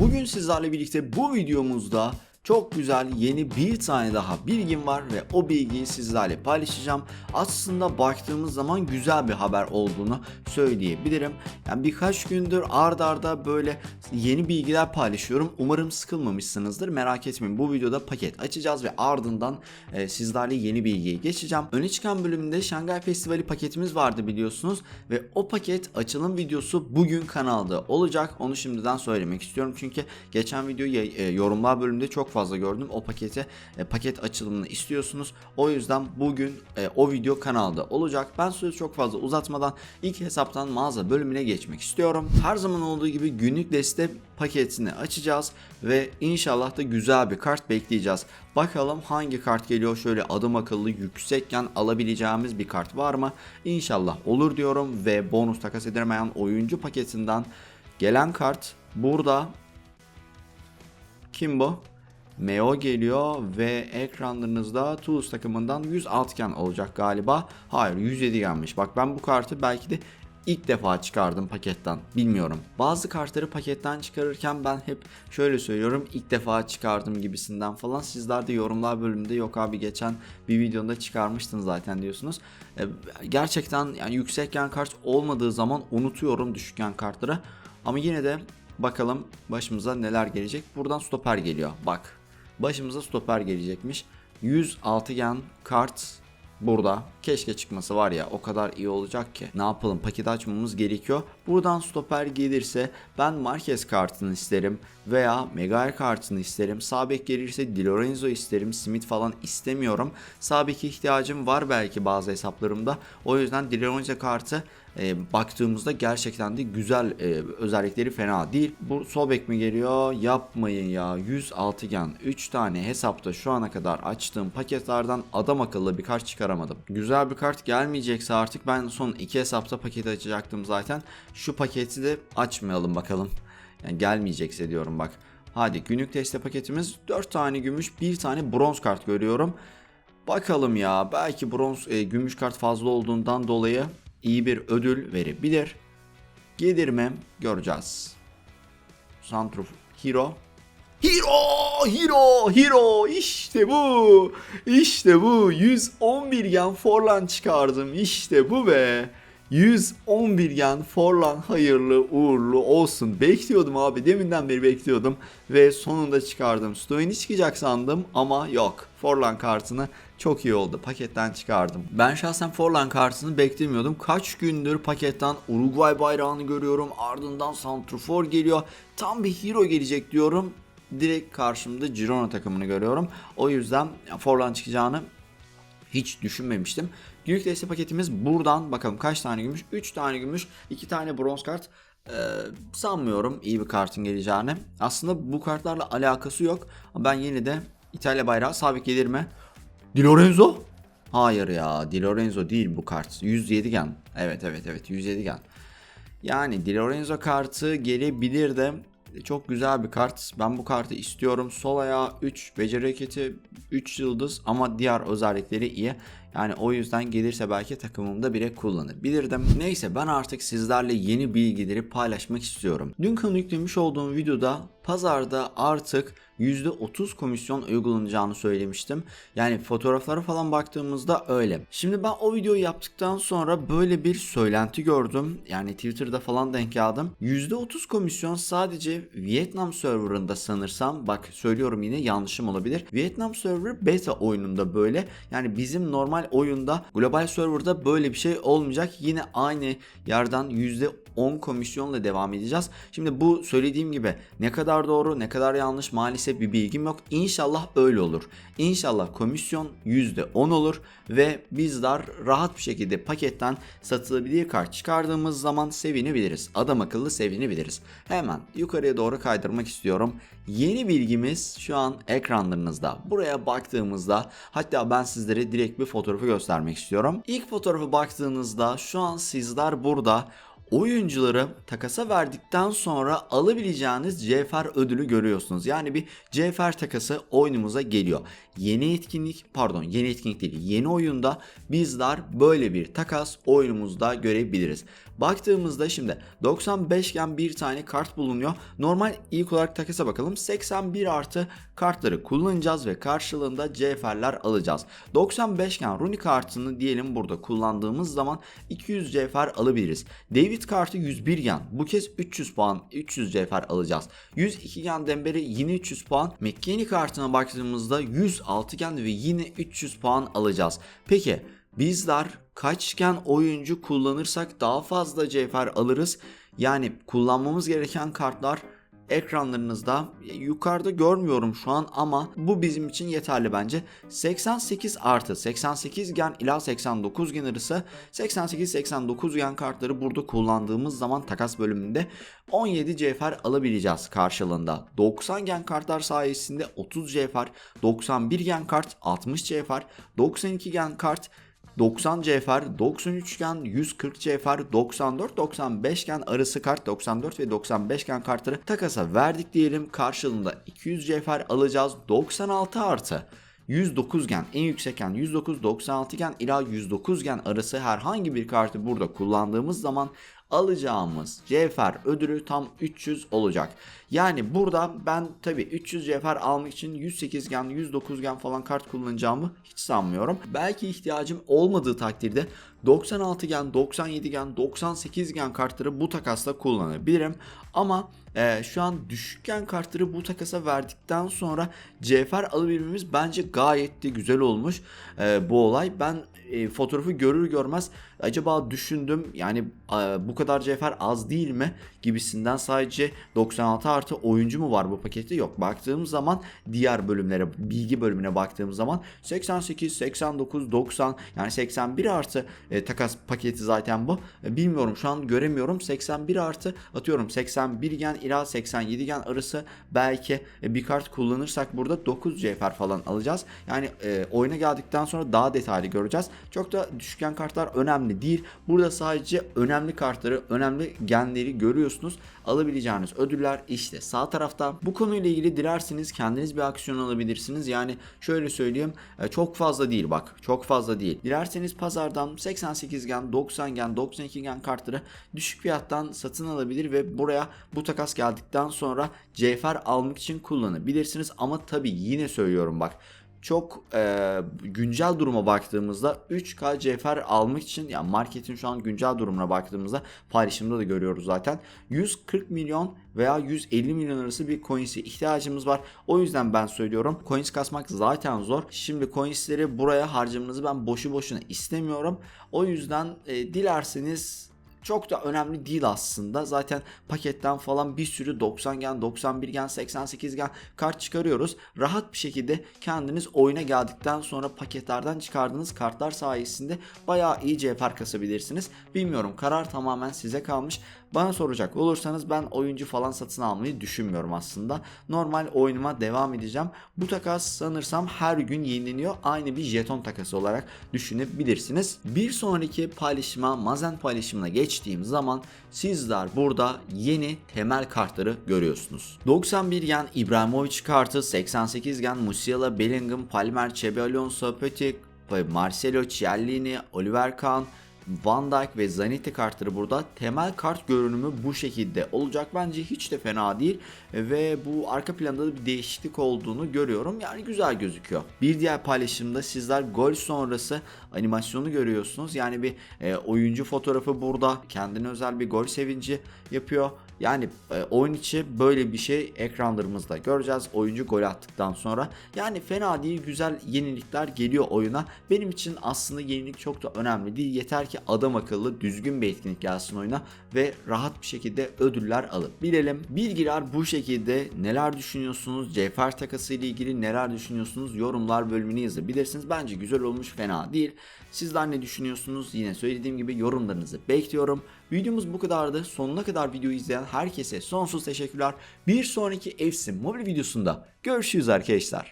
Bugün sizlerle birlikte bu videomuzda çok güzel yeni bir tane daha bilgim var ve o bilgiyi sizlerle paylaşacağım. Aslında baktığımız zaman güzel bir haber olduğunu söyleyebilirim. Yani birkaç gündür ard arda böyle yeni bilgiler paylaşıyorum. Umarım sıkılmamışsınızdır. Merak etmeyin bu videoda paket açacağız ve ardından e, sizlerle yeni bilgiye geçeceğim. Öne çıkan bölümde Şangay Festivali paketimiz vardı biliyorsunuz ve o paket açılım videosu bugün kanalda olacak. Onu şimdiden söylemek istiyorum çünkü geçen videoyu e, yorumlar bölümünde çok fazla gördüm. O paketi e, paket açılımını istiyorsunuz. O yüzden bugün e, o video kanalda olacak. Ben sözü çok fazla uzatmadan ilk hesaptan mağaza bölümüne geçmek istiyorum. Her zaman olduğu gibi günlük deste paketini açacağız ve inşallah da güzel bir kart bekleyeceğiz. Bakalım hangi kart geliyor şöyle adım akıllı yüksekken alabileceğimiz bir kart var mı? İnşallah olur diyorum ve bonus takas edilemeyen oyuncu paketinden gelen kart burada kim bu? Meo geliyor ve ekranlarınızda Toulouse takımından 100 altgen olacak galiba. Hayır 107 gelmiş. Bak ben bu kartı belki de ilk defa çıkardım paketten. Bilmiyorum. Bazı kartları paketten çıkarırken ben hep şöyle söylüyorum. ilk defa çıkardım gibisinden falan. Sizler de yorumlar bölümünde yok abi geçen bir videoda çıkarmıştın zaten diyorsunuz. E, gerçekten yani yüksekken kart olmadığı zaman unutuyorum düşükken kartları. Ama yine de bakalım başımıza neler gelecek. Buradan stoper geliyor. Bak başımıza stoper gelecekmiş. 100 altıgen kart burada. Keşke çıkması var ya o kadar iyi olacak ki. Ne yapalım paket açmamız gerekiyor. Buradan stoper gelirse ben Marquez kartını isterim veya Megaer kartını isterim. Sağ bek gelirse Di Lorenzo isterim. Smith falan istemiyorum. Sağ beke ihtiyacım var belki bazı hesaplarımda. O yüzden Di Lorenzo kartı e, baktığımızda gerçekten de güzel e, özellikleri fena değil. Bu sol bek mi geliyor? Yapmayın ya. 100 altıgen 3 tane hesapta şu ana kadar açtığım paketlerden adam akıllı bir kart çıkaramadım. Güzel bir kart gelmeyecekse artık ben son iki hesapta paket açacaktım zaten. Şu paketi de açmayalım bakalım. Yani gelmeyecekse diyorum bak. Hadi günlük teste paketimiz 4 tane gümüş, 1 tane bronz kart görüyorum. Bakalım ya belki bronz e, gümüş kart fazla olduğundan dolayı iyi bir ödül verebilir. Gelir mi? Göreceğiz. Santruf Hero. Hero! Hero! Hero! İşte bu! İşte bu! 111 gen Forlan çıkardım. İşte bu be! 111 gen Forlan hayırlı uğurlu olsun. Bekliyordum abi. Deminden beri bekliyordum. Ve sonunda çıkardım. Stoyni çıkacak sandım ama yok. Forlan kartını çok iyi oldu. Paketten çıkardım. Ben şahsen Forlan kartını beklemiyordum. Kaç gündür paketten Uruguay bayrağını görüyorum. Ardından Santrofor geliyor. Tam bir hero gelecek diyorum. Direkt karşımda Girona takımını görüyorum. O yüzden Forlan çıkacağını hiç düşünmemiştim. Günlük deste paketimiz buradan bakalım kaç tane gümüş? 3 tane gümüş, 2 tane bronz kart. Ee, sanmıyorum iyi bir kartın geleceğini. Aslında bu kartlarla alakası yok. Ben yine de İtalya bayrağı sabit gelir mi? Di Lorenzo? Hayır ya Di Lorenzo değil bu kart. 107 gen. Evet evet evet 107 gen. Yani Di Lorenzo kartı gelebilir de çok güzel bir kart. Ben bu kartı istiyorum. Sol ayağı 3, beceri hareketi 3 yıldız ama diğer özellikleri iyi. Yani o yüzden gelirse belki takımımda bile kullanabilirdim. Neyse ben artık sizlerle yeni bilgileri paylaşmak istiyorum. Dün konu yüklemiş olduğum videoda pazarda artık %30 komisyon uygulanacağını söylemiştim. Yani fotoğraflara falan baktığımızda öyle. Şimdi ben o videoyu yaptıktan sonra böyle bir söylenti gördüm. Yani Twitter'da falan denk geldim. %30 komisyon sadece Vietnam serverında sanırsam bak söylüyorum yine yanlışım olabilir. Vietnam server beta oyununda böyle. Yani bizim normal oyunda global serverda böyle bir şey olmayacak. Yine aynı yerden %10 komisyonla devam edeceğiz. Şimdi bu söylediğim gibi ne kadar doğru ne kadar yanlış maalesef bir bilgim yok. İnşallah öyle olur. İnşallah komisyon %10 olur ve bizler rahat bir şekilde paketten satılabilir kart çıkardığımız zaman sevinebiliriz. Adam akıllı sevinebiliriz. Hemen yukarıya doğru kaydırmak istiyorum. Yeni bilgimiz şu an ekranlarınızda. Buraya baktığımızda hatta ben sizlere direkt bir fotoğrafı göstermek istiyorum. İlk fotoğrafı baktığınızda şu an sizler burada oyuncuları takasa verdikten sonra alabileceğiniz CFR ödülü görüyorsunuz. Yani bir CFR takası oyunumuza geliyor. Yeni etkinlik pardon yeni etkinlik değil yeni oyunda bizler böyle bir takas oyunumuzda görebiliriz. Baktığımızda şimdi 95 gen bir tane kart bulunuyor. Normal ilk olarak takasa bakalım. 81 artı kartları kullanacağız ve karşılığında cevherler alacağız. 95 gen Runi kartını diyelim burada kullandığımız zaman 200 cevher alabiliriz. David kartı 101 gen. Bu kez 300 puan 300 cevher alacağız. 102 gen Dembele yine 300 puan. McKennie kartına baktığımızda 106 gen ve yine 300 puan alacağız. Peki bizler kaçgen oyuncu kullanırsak daha fazla cevher alırız. Yani kullanmamız gereken kartlar ekranlarınızda yukarıda görmüyorum şu an ama bu bizim için yeterli bence. 88 artı 88 gen ila 89 gen arası 88-89 gen kartları burada kullandığımız zaman takas bölümünde 17 cevher alabileceğiz karşılığında. 90 gen kartlar sayesinde 30 cevher, 91 gen kart 60 cevher, 92 gen kart 90 cevher, 93 gen, 140 cevher, 94, 95 gen arası kart, 94 ve 95 gen kartları takasa verdik diyelim. Karşılığında 200 cevher alacağız. 96 artı 109 gen en yüksek gen 109 96 gen ila 109 gen arası herhangi bir kartı burada kullandığımız zaman alacağımız cevher ödülü tam 300 olacak. Yani burada ben tabi 300 cevher almak için 108 gen 109 gen falan kart kullanacağımı hiç sanmıyorum. Belki ihtiyacım olmadığı takdirde 96 gen 97 gen 98 gen kartları bu takasla kullanabilirim. Ama e, şu an düşük gen kartları bu takasa verdikten sonra cevher alabilmemiz bence gayet de güzel olmuş e, bu olay. Ben e, fotoğrafı görür görmez acaba düşündüm yani e, bu kadar cevher az değil mi gibisinden sadece 96 artı oyuncu mu var bu pakette yok baktığım zaman diğer bölümlere bilgi bölümüne baktığım zaman 88 89 90 yani 81 artı e, takas paketi zaten bu E, bilmiyorum şu an göremiyorum 81 artı atıyorum 81 gen ila 87 gen arası belki e, bir kart kullanırsak burada 9 cevher falan alacağız yani e, oyuna geldikten sonra daha detaylı göreceğiz çok da düşken kartlar önemli değil. Burada sadece önemli kartları, önemli genleri görüyorsunuz. Alabileceğiniz ödüller işte sağ tarafta. Bu konuyla ilgili dilerseniz kendiniz bir aksiyon alabilirsiniz. Yani şöyle söyleyeyim e, çok fazla değil bak çok fazla değil. Dilerseniz pazardan 88 gen, 90 gen, 92 gen kartları düşük fiyattan satın alabilir ve buraya bu takas geldikten sonra cevher almak için kullanabilirsiniz. Ama tabi yine söylüyorum bak çok e, güncel duruma baktığımızda 3K cevher almak için yani marketin şu an güncel durumuna baktığımızda paylaşımda da görüyoruz zaten 140 milyon veya 150 milyon arası bir coins'e ihtiyacımız var. O yüzden ben söylüyorum coins kasmak zaten zor. Şimdi coins'leri buraya harcamanızı ben boşu boşuna istemiyorum. O yüzden e, dilerseniz çok da önemli değil aslında. Zaten paketten falan bir sürü 90 gen, 91 gen, 88 gen kart çıkarıyoruz. Rahat bir şekilde kendiniz oyuna geldikten sonra paketlerden çıkardığınız kartlar sayesinde bayağı iyi cevher kasabilirsiniz. Bilmiyorum karar tamamen size kalmış. Bana soracak olursanız ben oyuncu falan satın almayı düşünmüyorum aslında. Normal oyunuma devam edeceğim. Bu takas sanırsam her gün yenileniyor. Aynı bir jeton takası olarak düşünebilirsiniz. Bir sonraki paylaşıma, mazen paylaşımına geçtiğim zaman sizler burada yeni temel kartları görüyorsunuz. 91 gen İbrahimovic kartı, 88 gen Musiala, Bellingham, Palmer, Xabi Alonso, Petit, Marcelo, Cialini, Oliver Kahn, Van Dijk ve Zanetti kartları burada. Temel kart görünümü bu şekilde olacak. Bence hiç de fena değil. Ve bu arka planda da bir değişiklik olduğunu görüyorum. Yani güzel gözüküyor. Bir diğer paylaşımda sizler gol sonrası animasyonu görüyorsunuz. Yani bir e, oyuncu fotoğrafı burada. Kendine özel bir gol sevinci yapıyor. Yani e, oyun içi böyle bir şey ekranlarımızda göreceğiz. Oyuncu gol attıktan sonra. Yani fena değil güzel yenilikler geliyor oyuna. Benim için aslında yenilik çok da önemli değil. Yeter ki adam akıllı düzgün bir etkinlik gelsin oyuna ve rahat bir şekilde ödüller alıp bilelim. Bilgiler bu şekilde. Neler düşünüyorsunuz? Cevher takası ile ilgili neler düşünüyorsunuz? Yorumlar bölümünü yazabilirsiniz. Bence güzel olmuş fena değil. Sizler ne düşünüyorsunuz? Yine söylediğim gibi yorumlarınızı bekliyorum. Videomuz bu kadardı. Sonuna kadar videoyu izleyen herkese sonsuz teşekkürler. Bir sonraki Efsin mobil videosunda görüşürüz arkadaşlar.